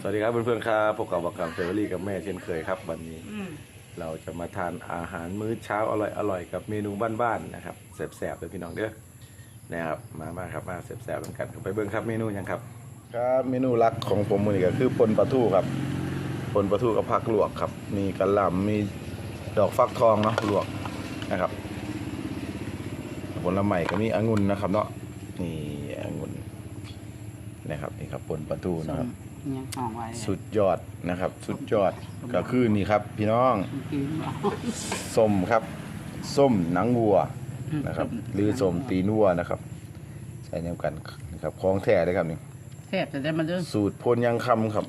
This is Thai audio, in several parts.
สวัสดีครับเพื่อนๆครับพบกับวักกัมเฟเวอรี่กับแม่เช่นเคยครับ วันนี้อืมเราจะมาทานอาหารมื้อเช้าอร่อยๆกับเมนูบ้านๆนะครับแซ่บๆเลยพี่น้องเด้อนะครับมามาครับมาแซ่บๆกันกันไปเบิ่งครับเมนูหยังครับ ครับเมนูหลักของผมมื้อนี้ก็คือปนปลาทูครับปนปลาทูกับผักลวกครับ มีกระหล่ำมีดอกฟักทองเนาะลวกนะครับผลไม้ก็มีองุ่นนะครับ เนาะนี่องุ่นนะครับนี่ครับปนปลาทูนะครับ เนี่ยห่องไว้สุดยอดนะครับ สุดยอดก็คือนี่ครับ พี่น้องกินเอาส้มครับ ส้มหนังวัวนะครับ หรือส้มตีนวัวนะครับ ใช้แนวกันนะครับของแท้เลยครับนี่แทบจะได้มาเด้อสูตรพลยังคำครับ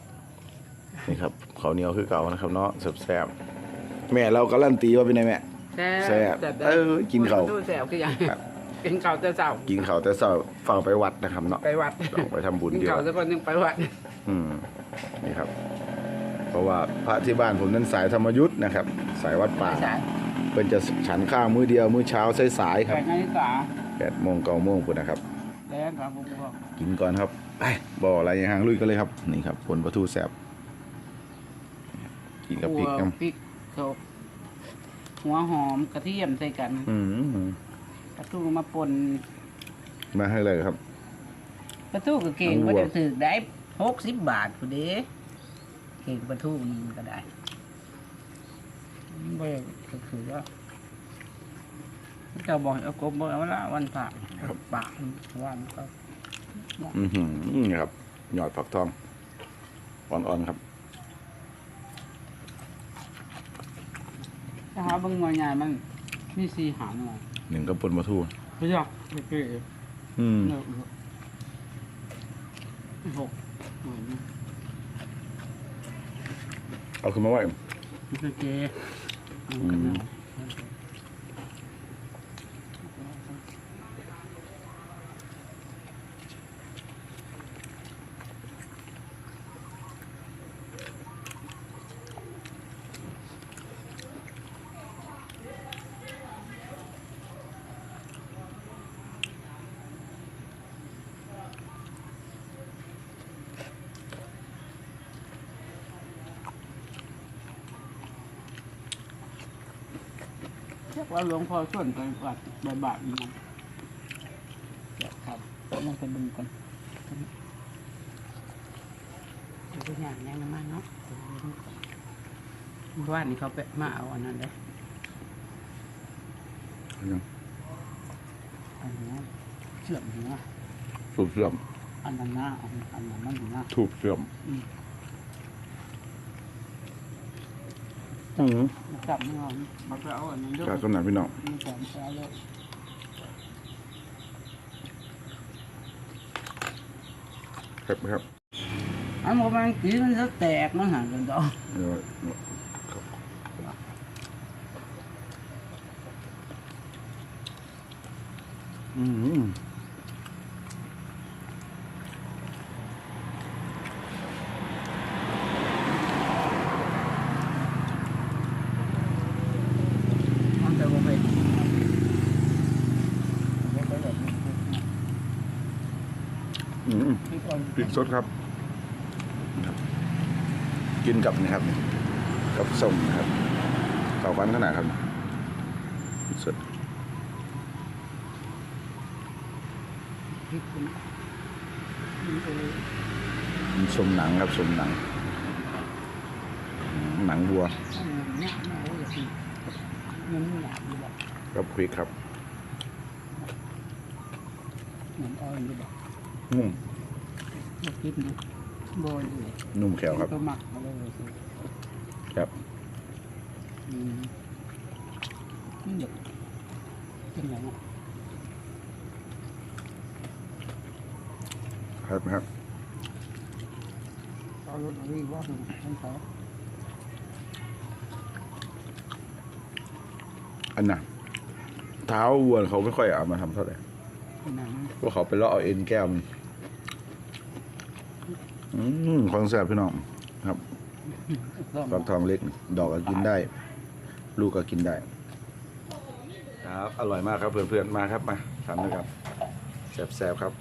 นี่ครับข้าวเหนียวคือเก่านะครับเนาะแซ่บๆแม่เราการันตีว่าเป็นไงแม่ แซ่บเออกินข้าว ดูแซ่บคือหยังครับกินข้าวแต่เช้ากินข้าวแต่เช้าฟังไปวัดนะครับเนาะไปวัดต้องไปทำบุญกินเดียวข้าวแต่คนนึงไปวัด อืมนี่ครับ เพราะว่าพระที่บ้านผมนั้นสายธรรมยุทธ์นะครับ สายวัดป่าใช่เป็นจะฉันข้าวมื้อเดียวมื้อเช้าสายๆคไปรับงานศึกษาแปดโมงเก้าโมงพุ่นนะครับแล้วครับผมบอกกินก่อนครับไปบ่ออะไรอย่างห่างลุยกันเลยครับ นี่ครับผลปลาทูแซ่บกินกับพริกขั่วน้พริกโขลกหัวหอมกระเทียมใส่กันำอืมกระทูมาป่นมาให้เลยครับ กระทูก็เก่งทั้งวัก็วจะถือได้ หกสิบบาทผู้เด้เก่งกระทูนึงก็ได้เบ่ก็คือว่าเจ้าบอกเอากบบอกเอาละวันฝากปากวันก็อือหือนี่ครับหยอดผักทองอ่อนๆครับถ้าหาเบางหน่วยงานมันมีสีหางหน่อยหนึ่งกับปนปลาทูไม่ยากไม่เก๋อืมเนอะหกหน่วยนี่ เอาขึ้นมาไว้ไม่เก๋อืมเรียก ว่าหลวงพ่อส่วนไปวัดบาทนี่เดี๋ยวครับลองไปดูกันดูตัวอย่างแรงมากเนาะเมื่อวานนี้เขาไปมาเอาอันนั้นเลยยังอันนี้เชื่อมหัวสูบเสื่อมอันนั้นนะอันอันนั้นมันหัวทูบเสื่อมอืมอืม จับไม่เอามาไปเอาอันนั้นด้วยจากต้นไหนพี่น้องมีสองแซ่เลยครับครับอันบอกมันกีมันจะแตกมันหันกันดอกเดี๋ยวอืม มันจะบอกไป อืมพี่ก่อนพริกสดครับครับ กินกับนี่ครับ กับส้มนะครับเก่าวันขนาดครับพริกสดพี่คุณมันก็เลยมีส้มหนังครับส้มหนังอืมหนังวัวเอาเงินเนี่ยไม่รู้อย่าสิเงินมันหยาบอยู่แบบกับพริกครับเหมือนอ้อยอยู่แบบ นุ่มมาคิดนะโบยเลยนุ่มแขวครับก็หมักมาเลยสิครับ อืมนี่เด็กเป็นไงเนี่ยครับครับเอารถเอาวิ่งว่าเป็นของเขาอันน่ะเท้าวัวเขาไม่ค่อยเอามาทำเท่าไหร่เป็นหนังเพราะเขาไปเลาะเอาเอ็นแก้วมัน อืมของแซ่บพี่น้องครับฟักทองเล็ก ดอกก็กินได้ ลูกก็กินได้ ครับ อร่อยมากครับเพื่อนๆมาครับมาทำด้วยครับแซ่บๆครับ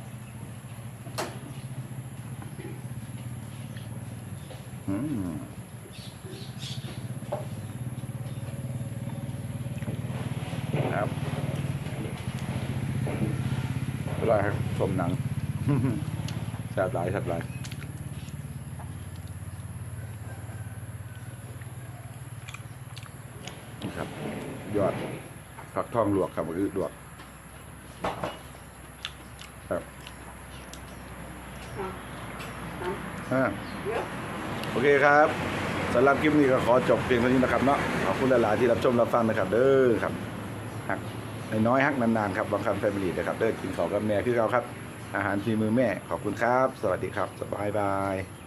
อืมครับอร่อยครับสมหนังแซ่บหลายแซ่บหลายนี่ ครับ ยอดฝักทองลวกครับอือลวก ครับอ่าโอเคครับสำหรับคลิปนี้ก็ขอจบเพียงเท่านี้นะครับเนาะขอบคุณหลายๆที่รับชมรับฟังนะครับ เด้อครับหักน้อยๆหักนานๆครับบางคำแฟมิลี่นะครับเด้อกินข้าวกับแม่คือเราครับ อาหารฝีมือแม่ขอบคุณครับ สวัสดีครับสบายบาย